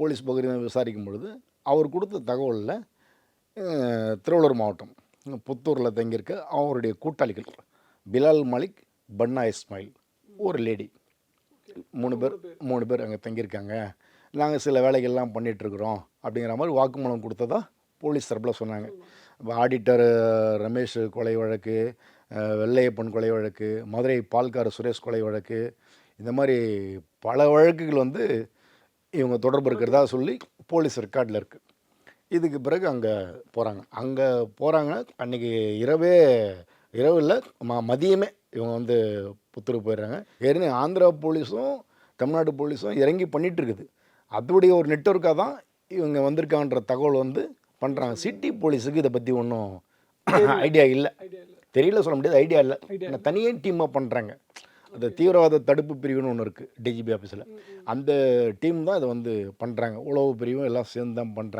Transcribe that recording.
Police பகுதியில் விசாரிக்கும் பொழுது அவர் கொடுத்த தகவலில் திருவள்ளூர் மாவட்டம் புத்தூரில் தங்கியிருக்க அவருடைய கூட்டாளிகள் பிலால் மாலிக் பன்னா இஸ்மாயில் ஒரு லேடி. மூணு பேர் மூணு பேர் அங்கே தங்கியிருக்காங்க. நாங்கள் சில வேலைகள்லாம் பண்ணிகிட்ருக்குறோம் அப்படிங்கிற மாதிரி வாக்குமூலம் கொடுத்ததா போலீஸ் தரப்பில் சொன்னாங்க. இப்போ ஆடிட்டர் ரமேஷ் கொலை வழக்கு வெள்ளையப்பன் கொலை வழக்கு மதுரை பால்கார சுரேஷ் கொலை வழக்கு இந்த மாதிரி பல வழக்குகள் வந்து இவங்க தொடர்பு இருக்கிறதா சொல்லி போலீஸ் ரெக்கார்டில் இருக்குது இதுக்கு பிறகு அங்கே போகிறாங்க அங்கே போகிறாங்க அன்றைக்கி இரவே இரவு இல்லை ம மதியமே இவங்க வந்து புத்தூர் போயிடுறாங்க. ஏற்கனவே ஆந்திரா போலீஸும் தமிழ்நாடு போலீஸும் இறங்கி பண்ணிட்டு இருக்குது. ஒரு நெட்ஒர்க்காக தான் இவங்க வந்திருக்கான்ற தகவல் வந்து பண்ணுறாங்க சிட்டி போலீஸுக்கு இதை பற்றி ஒன்றும் ஐடியா இல்லை. தெரியல சொல்ல முடியாது ஐடியா இல்லை. தனியே டீமாக பண்ணுறாங்க அந்த தீவிரவாத தடுப்பு பிரிவுன்னு ஒன்று இருக்குது டிஜிபி ஆஃபீஸில் அந்த டீம் தான் இதை வந்து பண்ணுறாங்க உளவு பிரிவும் எல்லாம் சேர்ந்து தான் பண்ணுறாங்க